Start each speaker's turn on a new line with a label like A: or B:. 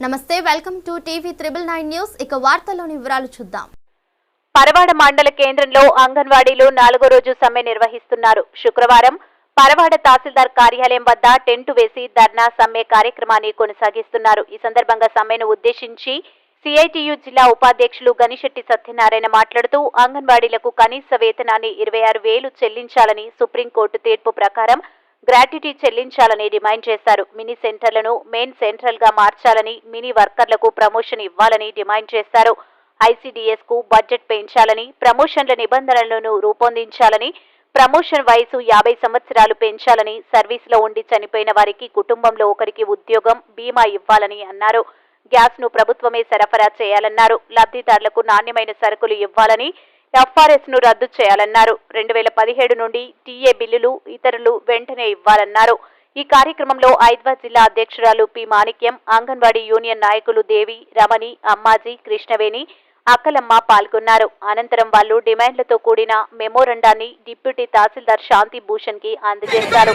A: నమస్తే welcome to TV triple nine news. ఇక వార్తల్లోని వివరాలు చూద్దాం.
B: పరవాడ మండల కేంద్రంలో అంగన్వాడీలు నాలుగో రోజు సమ్మె నిర్వహిస్తున్నారు. శుక్రవారం పరవాడ తహసీల్దార్ కార్యాలయం వద్ద టెంటు వేసి ధర్నా సమ్మె కార్యక్రమాన్ని కొనసాగిస్తున్నారు. ఈ సందర్భంగా సమ్మెను ఉద్దేశించి సిఐటియు జిల్లా ఉపాధ్యక్షులు గనిశెట్టి సత్యనారాయణ మాట్లాడుతూ అంగన్వాడీలకు కనీస వేతనాన్ని ఇరవై ఆరు వేలు చెల్లించాలని సుప్రీంకోర్టు తీర్పు ప్రకారం గ్రాట్యుటీ చెల్లించాలని డిమాండ్ చేశారు. మినీ సెంటర్లను మెయిన్ సెంట్రల్గా మార్చాలని మినీ వర్కర్లకు ప్రమోషన్ ఇవ్వాలని డిమాండ్ చేశారు. ఐసీడీఎస్కు బడ్జెట్ పెంచాలని ప్రమోషన్ల నిబంధనలను రూపొందించాలని ప్రమోషన్ వయసు యాభై సంవత్సరాలు పెంచాలని సర్వీసులో ఉండి చనిపోయిన వారికి కుటుంబంలో ఒకరికి ఉద్యోగం బీమా ఇవ్వాలని అన్నారు. గ్యాస్ను ప్రభుత్వమే సరఫరా చేయాలన్నారు. లబ్ధిదారులకు నాణ్యమైన సరుకులు ఇవ్వాలని ఎఫ్ఆర్ఎస్ను రద్దు చేయాలన్నారు. రెండు వేల పదిహేడు నుండి టీఏ బిల్లులు ఇతరులు వెంటనే ఇవ్వాలన్నారు. ఈ కార్యక్రమంలో ఐద్వా జిల్లా అధ్యక్షురాలు పి మాణిక్యం అంగన్వాడీ యూనియన్ నాయకులు దేవి రమణి అమ్మాజీ కృష్ణవేణి అక్కలమ్మ పాల్గొన్నారు. అనంతరం వాళ్ళు డిమాండ్లతో కూడిన మెమోరండాన్ని డిప్యూటీ తహసీల్దార్ శాంతి భూషణ్కి అందజేశారు